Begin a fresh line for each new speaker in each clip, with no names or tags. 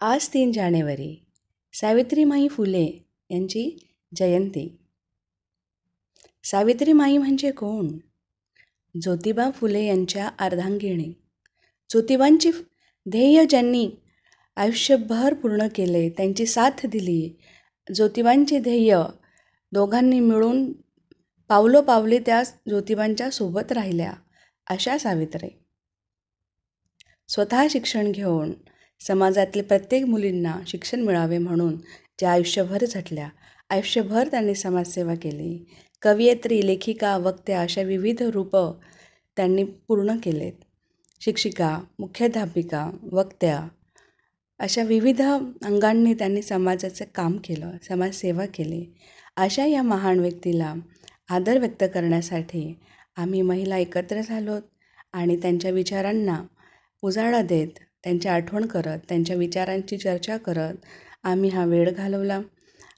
आज तीन जानेवारी. सावित्रीमाई फुले यांची जयंती. सावित्रीमाई म्हणजे कोण? ज्योतिबा फुले यांच्या अर्धांगिणी. ज्योतिबांची ध्येय ज्यांनी आयुष्यभर पूर्ण केले त्यांची साथ दिली. ज्योतिबांचे ध्येय दोघांनी मिळून पावलो पावले त्या ज्योतिबांच्या सोबत राहिल्या अशा सावित्री. स्वतः शिक्षण घेऊन समाजातील प्रत्येक मुलींना शिक्षण मिळावे म्हणून ज्या आयुष्यभर झटल्या आयुष्यभर त्यांनी समाजसेवा केली. कवयित्री लेखिका वक्त्या अशा विविध रूपं त्यांनी पूर्ण केलेत. शिक्षिका मुख्याध्यापिका वक्त्या अशा विविध अंगांनी त्यांनी समाजाचं काम केलं समाजसेवा केली. अशा या महान व्यक्तीला आदर व्यक्त करण्यासाठी आम्ही महिला एकत्र झालोत आणि त्यांच्या विचारांना उजाळा देत त्यांची आठवण करत त्यांच्या विचारांची चर्चा करत आम्ही हा वेळ घालवला.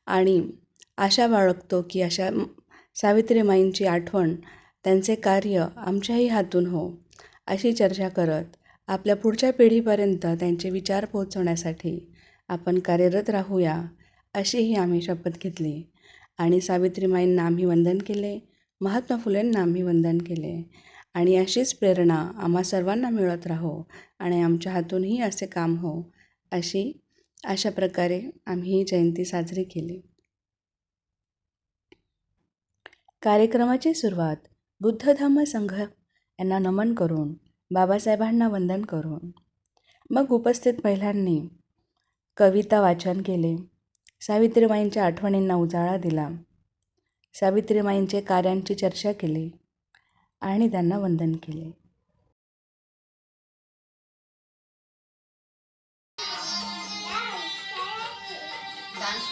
आणि आशा बाळगतो की अशा सावित्रीमाईंची आठवण त्यांचे कार्य आमच्याही हातून हो अशी चर्चा करत आपल्या पुढच्या पिढीपर्यंत त्यांचे विचार पोहोचवण्यासाठी आपण कार्यरत राहूया अशीही आम्ही शपथ घेतली. आणि सावित्रीमाईंना आम्ही वंदन केले महात्मा फुलेंना आम्ही वंदन केले. आणि अशीच प्रेरणा आम्हा सर्वांना मिळत राहो आणि आमच्या हातूनही असे काम हो अशी अशा प्रकारे आम्ही ही जयंती साजरी केली. कार्यक्रमाची सुरुवात बुद्धधम्म संघ यांना नमन करून बाबासाहेबांना वंदन करून मग उपस्थित महिलांनी कविता वाचन केले सावित्रीमाईंच्या आठवणींना उजाळा दिला सावित्रीमाईंचे कार्यांची चर्चा केली आणि त्यांना वंदन केले.
डान्स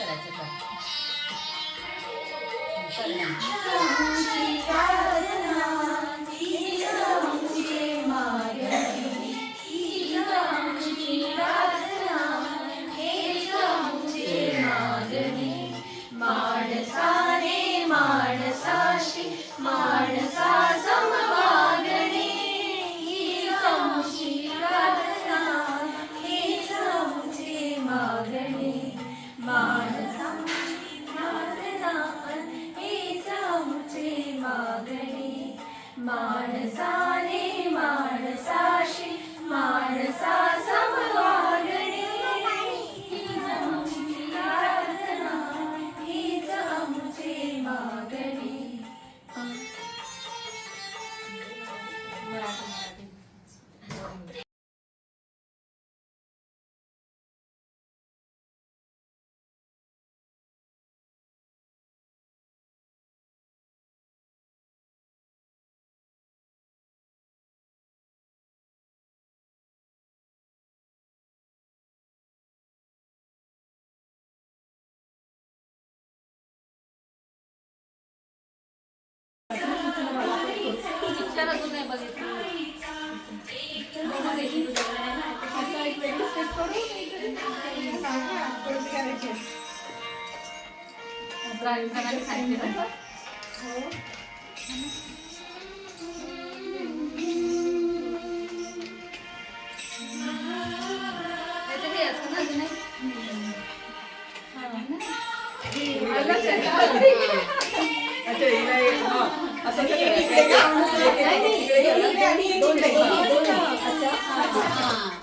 करायचं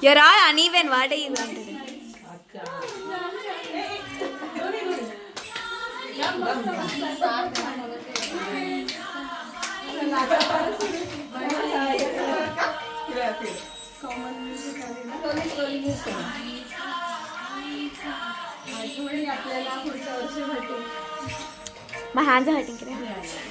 You're all uneven. What are you going to do? My hands are hurting. Kiran.